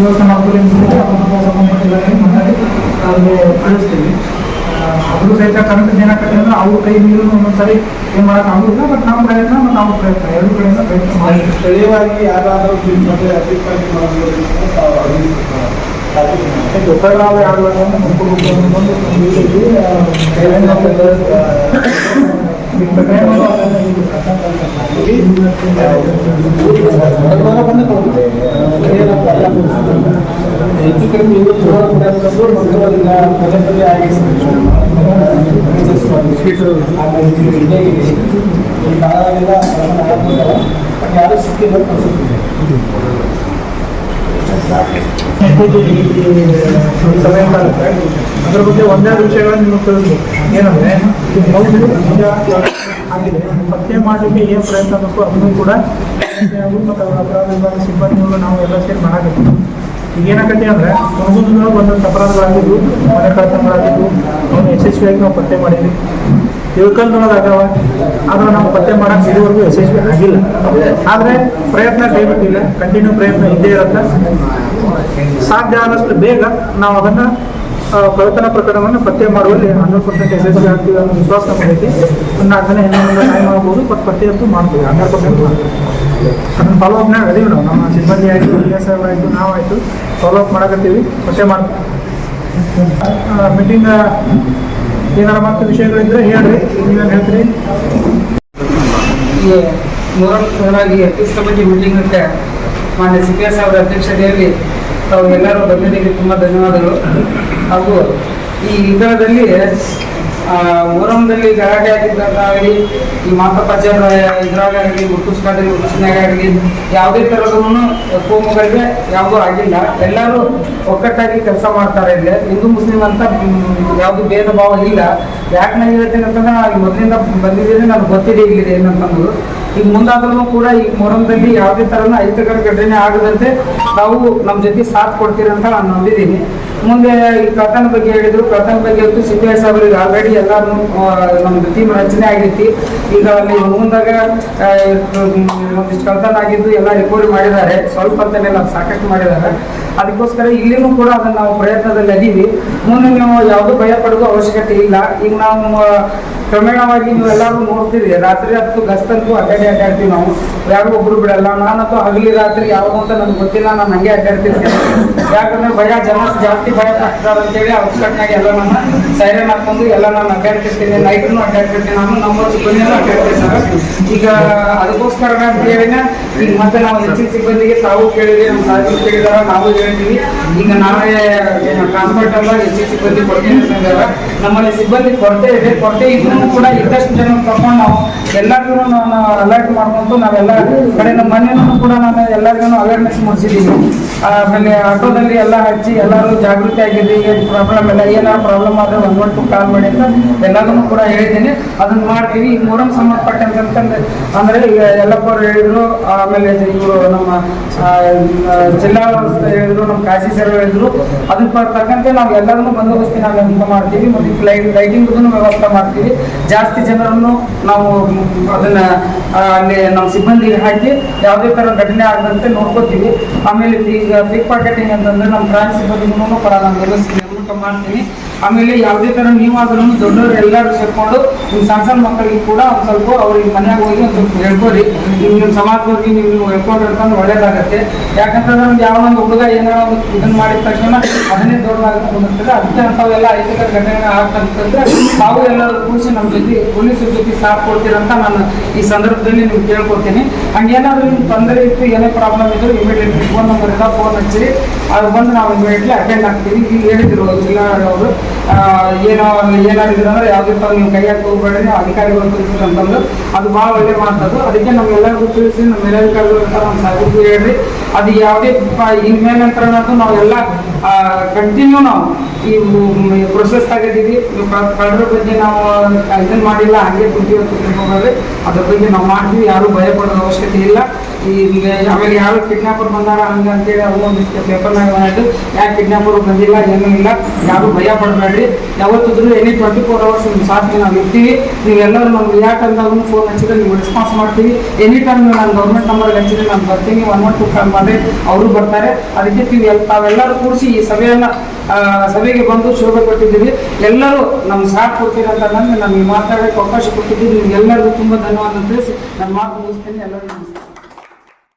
ದೇವಸ್ಥಾನ ಅಭಿವೃದ್ಧಿ ಸಂಬಂಧಪಟ್ಟಿದ್ದಾರೆ ಮಾತಾಡಿ ಅವ್ರಿಗೆ ಕಳಿಸ್ತೀವಿ ಅವರು ಸಹಿತ ಕರೆಂಟ್ ಏನಾಗ್ತದೆ ಅಂದ್ರೆ ಅವ್ರ ಕೈ ನೀರು ಒಂದೊಂದ್ಸರಿ ಏನು ಮಾಡೋಕೆ ಆಗೋದಿಲ್ಲ ಬಟ್ ನಮ್ಮ ಪ್ರಯತ್ನ ಮತ್ತು ಅವ್ರ ಪ್ರಯತ್ನ ಎರಡು ಕಡೆಯಿಂದ ಪ್ರಯತ್ನ ಮಾಡಿ ಸ್ಥಳೀಯವಾಗಿ ಯಾರಾದರೂ ನಿಮ್ಮ ಬಗ್ಗೆ ಅಭಿಪ್ರಾಯ ಇದು ಇದೆ. ಆ, ಕೈಯಿಂದ ಹೆಚ್ಚು ಕಡಿಮೆ ಇನ್ನೂ ಮೂರು ಪ್ರಯತ್ನಗಳು ಮಂಗಳೂರಿನ ಪದೇ ಪದೇ ಆಗಿರ್ತಾರೆ ಈ ಕಾಲದಿಂದ ಅದನ್ನ ಹಾಕ್ಬಿಟ್ಟಾರೆ. ಬಟ್ ಯಾರು ಸಿಕ್ಕಿಲ್ಲ ಪರಿಸ್ಥಿತಿ ಸಮಯ ಅದ್ರ ಬಗ್ಗೆ ಒಂದೆರಡು ವಿಷಯಗಳನ್ನು ನಿಮಗೆ ತಿಳಿಸ್ಬೇಕು ಏನಂದ್ರೆ ನಿಜ ಆಗಿದೆ ಪತ್ತೆ ಮಾಡಲಿಕ್ಕೆ ಏನು ಪ್ರಯತ್ನ ಬೇಕು ಅದನ್ನು ಕೂಡ ಅಪರಾಧ ವಿಭಾಗ ಸಿಬ್ಬಂದಿಗಳು ನಾವು ಎಲ್ಲ ಸೇರಿ ಮಾಡಬೇಕು ಈಗ ಏನಾಗತ್ತೆ ಅಂದ್ರೆ ಒಂದೊಂದು ಒಂದೊಂದು ಅಪರಾಧಗಳಾಗಿದ್ದು, ಮನೆ ಕಳತನಗಳಾಗಿದ್ದು ಅವನು ಯಶಸ್ವಿಯಾಗಿ ನಾವು ಪತ್ತೆ ಮಾಡಿದ್ವಿ. ತಿಳ್ಕೊಂಡೊಳಗೆ ಆದರೆ ನಾವು ಪತ್ತೆ ಮಾಡಕ್ಕೆ ಇದುವರೆಗೂ ಯಶಸ್ವಿ ಆಗಿಲ್ಲ. ಆದರೆ ಪ್ರಯತ್ನ ಕೈಬಿಟ್ಟಿಲ್ಲ ಕಂಟಿನ್ಯೂ ಪ್ರಯತ್ನ ಇದ್ದೇ ಇರುತ್ತೆ. ಸಾಧ್ಯ ಆದಷ್ಟು ಬೇಗ ನಾವು ಅದನ್ನ ಕಳ್ಳತನ ಪ್ರಕರಣವನ್ನು ಪತ್ತೆ ಮಾಡುವಲ್ಲಿ ಹಂಡ್ರೆಡ್ ಪರ್ಸೆಂಟ್ ಯಶಸ್ವಿ ಆಗ್ತೀವಿ ಅನ್ನೋ ವಿಶ್ವಾಸ ನಮಗೈತಿ ಒಂದು ನಾಲ್ಕು ಜನ ಹೆಣ್ಣು ಟೈಮ್ ಆಗ್ಬೋದು ಬಟ್ ಪತ್ತೆ ಅಂತೂ ಮಾಡ್ತೀವಿ. ಹಂಡ್ರೆಡ್ ಪರ್ಸೆಂಟ್ ಮಾಡ್ತೀವಿ. ಅದನ್ನ ಫಾಲೋ ಅಪ್ನಾಗ ಅದೀವಿ ನಾವು ನಮ್ಮ ಸಿಬ್ಬಂದಿ ಆಯಿತು ಬಿ ಎಸ್ ಎಫ್ ಆಯಿತು ನಾವಾಯಿತು ಫಾಲೋ ಅಪ್ ಮಾಡಕತ್ತೀವಿ. ಪತ್ತೆ ಮಾಡ್ತೀವಿ. ಮೀಟಿಂಗ್ ಏನಾರ ಮತ್ತೆ ವಿಷಯಗಳಿದ್ರೆ ಹೇಳ್ರಿ ನೀವೇನು ಹೇಳ್ತೀರಿ? ಈ ಮೊಹರಂ ಸಲುವಾಗಿ ಅತೀಸ್ ಕಮಿಟಿ ಅಂತ ಮಾನ್ಯ ಸಿ ಪಿ ಎಸ್ ಅವರ ಅಧ್ಯಕ್ಷತೆಯಲ್ಲಿ ತಾವು ಎಲ್ಲರೂ ಬಂದಿದ್ದಕ್ಕೆ ತುಂಬ ಧನ್ಯವಾದಗಳು. ಹಾಗೂ ಈ ವಿಧಾನದಲ್ಲಿ ಮೊಹರಂದಲ್ಲಿ ಗಲಾಟೆ ಆಗಿದ್ದಾಗಲಿ ಈ ಮಾತಪಂಚಾಯತ್ ಇದ್ರಾಗಲಿ ಗುರುತಿಸ್ಕಾದಲ್ಲಿ ಆಗಲಿ ಯಾವುದೇ ಥರದೂ ಕೋಮುಗಳಿಗೆ ಯಾವುದೂ ಆಗಿಲ್ಲ. ಎಲ್ಲರೂ ಒಕ್ಕಟ್ಟಾಗಿ ಕೆಲಸ ಮಾಡ್ತಾರೆ ಇಲ್ಲಿ. ಹಿಂದೂ ಮುಸ್ಲಿಂ ಅಂತ ಯಾವುದು ಭೇದ ಭಾವ ಇಲ್ಲ. ಯಾಕೆ ನಾನು ಹೇಳ್ತೀನಿ ಅಂತಂದ್ರೆ ಮೊದಲಿಂದ ಬಂದಿದ್ದೀನಿ, ನನಗೆ ಗೊತ್ತಿದೆ ಇಲ್ಲಿದೆ ಏನಂತಂದು. ಈಗ ಮುಂದಾದ್ರೂ ಕೂಡ ಈ ಮೊರಂದಲ್ಲಿ ಯಾವುದೇ ಥರನ ಅಹಿತಕರ ಘಟನೆ ಆಗದಂತೆ ತಾವು ನಮ್ಮ ಜೊತೆ ಸಾಥ್ ಕೊಡ್ತೀರಿ ಅಂತ ನಾನು ನಂಬಿದ್ದೀನಿ. ಮುಂದೆ ಈ ಕಥನ ಬಗ್ಗೆ ಹೇಳಿದ್ರು. ಕಥನ ಬಗ್ಗೆ ಅಂತೂ ಸಿ ಸಾಹೇಬರಿಗೆ ಆಲ್ರೆಡಿ ಎಲ್ಲ ನಮ್ದು ಟೀಮ್ ರಚನೆ ಆಗೈತಿ. ಈಗ ಅಲ್ಲಿ ಮುಂದಾಗ ಒಂದಿಷ್ಟು ಆಗಿದ್ದು ಎಲ್ಲ ರಿಕವರಿ ಮಾಡಿದ್ದಾರೆ. ಸ್ವಲ್ಪ ಅಂತೇನಿಲ್ಲ ಸಾಕಷ್ಟು ಮಾಡಿದ್ದಾರೆ. ಅದಕ್ಕೋಸ್ಕರ ಇಲ್ಲಿನೂ ಕೂಡ ಅದನ್ನ ನಾವು ಪ್ರಯತ್ನದಲ್ಲಿ ಅದೀವಿ. ಮುಂದೆ ನೀವು ಯಾವುದೂ ಭಯ ಪಡೋದು ಅವಶ್ಯಕತೆ ಇಲ್ಲ. ಈಗ ನಾವು ಕ್ರಮೇಣವಾಗಿ ನೀವು ಎಲ್ಲರೂ ನೋಡ್ತೀರಿ ರಾತ್ರಿ ಹತ್ತು ಗಸ್ತಂತೂ ಅಡ್ಡಾಡಿ ಅಡ್ಡಾಡ್ತೀವಿ ನಾವು. ಯಾರು ಒಬ್ರು ಬಿಡಲ್ಲ. ನಾನಂತೂ ಹಗಲಿ ರಾತ್ರಿ ಯಾವ್ದು ಅಂತ ನನಗೆ ಗೊತ್ತಿಲ್ಲ. ನಾನು ಹಂಗೆ ಅಡ್ಡಾಡ್ತಿರ್ತೀನಿ ಯಾಕಂದ್ರೆ ಭಯ ಜನ ಜಾಸ್ತಿ ಭಯ ಪಡ್ತಾರೆ ಅಂತೇಳಿ ಔಟ್ಸ್ಕಟ್ನಾಗ ಎಲ್ಲ ನಾನು ಸೈರನ್ ಹಾಕೊಂಡು ಎಲ್ಲ ನಾನು ಅಡ್ಡಾಡ್ತಿರ್ತೀನಿ. ನೈಟ್ನು ಅಡ್ಡಾಡ್ತಿರ್ತೀನಿ. ನಾನು ನಮ್ಮ ಸಿಬ್ಬಂದಿನೂ ಸರ್ ಈಗ ಅದಕ್ಕೋಸ್ಕರ ಹೇಳಿನ ಈಗ ಮತ್ತೆ ನಾವು ಹೆಚ್ಚಿನ ಸಿಬ್ಬಂದಿಗೆ ತಾವು ಕೇಳಿದ್ರೆ, ನಮ್ಮ ಸಾಧ್ಯ ಕೇಳಿದಾರ, ನಾವು ಹೇಳ್ತೀವಿ. ಈಗ ನಾವೇ ಟ್ರಾನ್ಸ್ಪೋರ್ಟ್ ಅಲ್ಲ ಹೆಚ್ಚಿನ ಸಿಬ್ಬಂದಿ ಕೊಡ್ತೀನಿ ಅಂತಂದಾರ ನಮ್ಮಲ್ಲಿ ಸಿಬ್ಬಂದಿ ಕೊರತೆ ಇದೆ. ಕೊರತೆ ಇದ್ರೂ ಕೂಡ ಇದ್ದಷ್ಟು ಜನ ತಗೊಂಡು ನಾವು ಎಲ್ಲರಿಗೂ ನಾನು ಅಲರ್ಟ್ ಮಾಡ್ಕೊಂಡು ನಾವೆಲ್ಲ ಕಡೆ ನಮ್ಮ ಮನೆಯೂ ಕೂಡ ನಾನು ಎಲ್ಲರಿಗೂ ಅವೇರ್ನೆಸ್ ಮೂಡಿಸಿದ್ದೀವಿ ಆಮೇಲೆ ಆಟೋದಲ್ಲಿ ಎಲ್ಲ ಹಚ್ಚಿ ಎಲ್ಲರೂ ಜಾಗೃತಿ ಆಗಿದೆ ಏನು ಪ್ರಾಬ್ಲಮ್ ಇಲ್ಲ ಏನೋ ಪ್ರಾಬ್ಲಮ್ ಆದರೆ ಒನ್ ಒನ್ ಟು ಕಾಲ್ ಮಾಡಿ ಅಂತ ಎಲ್ಲದನ್ನು ಕೂಡ ಹೇಳಿದ್ದೀನಿ. ಅದನ್ನು ಮಾಡ್ತೀವಿ. ಈ ಮೂರಂ ಸಂಬಂಧಪಟ್ಟಂತಂದ್ರೆ ಅಂದರೆ ಈಗ ಎಲ್ಲಪ್ಪರು ಹೇಳಿದ್ರು, ಆಮೇಲೆ ಇವರು ನಮ್ಮ ಜಿಲ್ಲಾ ಹೇಳಿದ್ರು, ನಮ್ಮ ಕಾಶಿ ಸರ್ ಹೇಳಿದ್ರು. ಅದಕ್ಕೆ ತಕ್ಕಂತೆ ನಾವು ಎಲ್ಲರನ್ನೂ ಬಂದೋಬಸ್ತಿ ನಾವು ಅಂತ ಮಾಡ್ತೀವಿ. ಮತ್ತು ಲೈಟ್ ಲೈಟಿಂಗ್ ವ್ಯವಸ್ಥೆ ಮಾಡ್ತೀವಿ. ಜಾಸ್ತಿ ಜನರನ್ನು ನಾವು ಅದನ್ನು ಅಲ್ಲಿ ನಮ್ಮ ಸಿಬ್ಬಂದಿಗೆ ಹಾಕಿ ಯಾವುದೇ ಥರ ಘಟನೆ ಆಗದಂತೆ ನೋಡ್ಕೋತೀವಿ. ಆಮೇಲೆ ಈಗ ಪಿಕ್ ಪಾಕೆಟಿಂಗ್ ಅಂತಂದ್ರೆ ನಮ್ಮ ಟ್ರಾನ್ಸ್ ಬದಿಗೂ ಕೂಡ ನಾನು ನೇಮಕ ಮಾಡ್ತೀನಿ. ಆಮೇಲೆ ಯಾವುದೇ ಥರ ಆದ್ರೂ ದೊಡ್ಡವರು ಎಲ್ಲರೂ ಸೇರ್ಕೊಂಡು ನಿಮ್ಮ ಸಣ್ಣ ಸಣ್ಣ ಮಕ್ಕಳಿಗೆ ಕೂಡ ಒಂದು ಸ್ವಲ್ಪ ಅವ್ರಿಗೆ ಮನೆಯಾಗ ಹೋಗಿ ಒಂದು ಸ್ವಲ್ಪ ಹೇಳ್ಕೊರಿ ನೀವು ನಿಮ್ಮ ಸಮಾಜದವ್ರಿಗೆ ನೀವು ನೀವು ಹೇಳ್ಕೊಂಡು ಹೇಳ್ಕೊಂಡು ಒಳ್ಳೇದಾಗತ್ತೆ. ಯಾಕಂತಂದ್ರೆ ನಮ್ಗೆ ಯಾವ ಒಂದು ಹುಡುಗ ಏನಾರ ಒಂದು ಇದನ್ನ ಮಾಡಿದ ತಕ್ಷಣ ಅದನ್ನೇ ದೊಡ್ಡದಾಗುತ್ತೆ ಬಂದಿರ್ತದೆ ಅದಕ್ಕೆ ಅಂಥವೆಲ್ಲ ಐತಿಕ ಘಟನೆ ಆಗ್ತಂತಂದ್ರೆ ತಾವು ಎಲ್ಲರೂ ಕೂಡಿಸಿ ನಮ್ಮ ಜೊತೆ ಪೊಲೀಸರ ಜೊತೆ ಸಾಥ್ ಕೊಡ್ತೀರಂತ ನಾನು ಈ ಸಂದರ್ಭದಲ್ಲಿ ನಿಮ್ಗೆ ಹಂಗೆ ಹಂಗೇನಾದ್ರೂ ನಿಮ್ಗೆ ತೊಂದರೆ ಇತ್ತು, ಏನೇ ಪ್ರಾಬ್ಲಮ್ ಇದ್ರು ಇಮಿಡಿಯೇಟ್ ಫೋನ್ ನಂಬರ್ ಎಲ್ಲ ಫೋನ್ ಹಚ್ಚಿರಿ. ಅದು ಬಂದು ನಾವು ಇಮಿಡಿಯೇಟ್ಲಿ ಅಟೆಂಡ್ ಆಗ್ತೀವಿ. ಈಗ ಹೇಳಿದ್ರು ಜಿಲ್ಲಾ ಅವರು ಏನೋ ಏನಾಗಿದ್ರು ಅಂದ್ರೆ ಯಾವುದೇ ಥರ ನೀವು ಕೈ ಹಾಕಿ ಹೋಗ್ಬೇಡಿ ನೀವು ಅಧಿಕಾರಿಗಳು ತಿಳಿಸಿದ್ರು ಅಂತಂದ್ರೆ. ಅದು ಭಾಳ ಒಳ್ಳೆ ಮಾಡ್ತದ್ದು ಅದಕ್ಕೆ ನಮ್ಗೆಲ್ಲರಿಗೂ ತಿಳಿಸಿ ನಮ್ಮ ಮೇಲಧಿಕಾರಿಗಳು ಅಂತ ನಮ್ಮ ಸಾಹೇಬ್ರಿಗೂ ಹೇಳ್ರಿ. ಅದು ಯಾವುದೇ ಇನ್ಮೇಲೆ ನಂತರ ನಾವೆಲ್ಲ ಕಂಟಿನ್ಯೂ ನಾವು ಈ ಪ್ರೊಸೆಸ್ ಆಗಿದ್ದೀವಿ ಕಳ್ಳರ ಬಗ್ಗೆ ನಾವು ಇದನ್ನ ಮಾಡಿಲ್ಲ, ಹಾಗೆ ಕುಂತೀವಿ ಹೋಗೋದು ಅದ್ರ ಬಗ್ಗೆ ನಾವು ಮಾಡ್ತೀವಿ. ಯಾರು ಭಯ ಪಡೋದ ಅವಶ್ಯಕತೆ ಇಲ್ಲ. ಈ ಆಮೇಲೆ ಯಾರು ಕಿಡ್ನಾಪರ್ ಬಂದಾರ ಹಂಗ ಅಂತೇಳಿ ಅವು ಒಂದಿಷ್ಟು ಪೇಪರ್ನಾಗ ಮಾಡಿದ್ದು ಯಾಕೆ ಕಿಡ್ನಾಪರ್ ಬಂದಿಲ್ಲ, ಏನೂ ಇಲ್ಲ. ಯಾರು ಭಯ ಪಡಬೇಡ್ರಿ. ಯಾವತ್ತಿದ್ರು ಎನಿ ಟ್ವೆಂಟಿ ಫೋರ್ ಅವರ್ಸ್ ನಿಮ್ಮ ಸಾಥಿಗೆ ನಾವು ಇರ್ತೀವಿ. ನೀವೆಲ್ಲರೂ ನಮ್ಗೆ ಯಾಕಂದಾಗ ಫೋನ್ ಹಚ್ಚಿದ್ರೆ ನೀವು ರೆಸ್ಪಾನ್ಸ್ ಮಾಡ್ತೀವಿ. ಎನಿ ಟೈಮ್ ನಾನು ಗೌರ್ಮೆಂಟ್ ನಂಬರ್ ಹಚ್ಚಿದ್ರೆ ನಾನು ಬರ್ತೀನಿ. ಒನ್ ಒನ್ ಟು ಕಾಲ್ ಮಾಡಿ ಅವರು ಬರ್ತಾರೆ. ಅದಕ್ಕೆ ನೀವು ತಾವೆಲ್ಲರೂ ಕೂಡಿಸಿ ಈ ಸಭೆಯನ್ನ ಸಭೆಗೆ ಬಂದು ಶೋಭ ಕೊಟ್ಟಿದ್ದೀವಿ. ಎಲ್ಲರೂ ನಮ್ಮ ಸಾಥ್ ಕೊಡ್ತೀರಿ ಅಂತ ನಮಗೆ ಮಾತಾಡೋಕ್ಕೆ ಅವಕಾಶ ಕೊಟ್ಟಿದ್ದೀವಿ. ನಿಮ್ಗೆ ಎಲ್ಲರಿಗೂ ತುಂಬ ಧನ್ಯವಾದ ತಿಳಿಸಿ, ನನ್ನ ಮಾತು ಮುಗಿಸ್ತೇನೆ. ಎಲ್ಲರಿಗೂ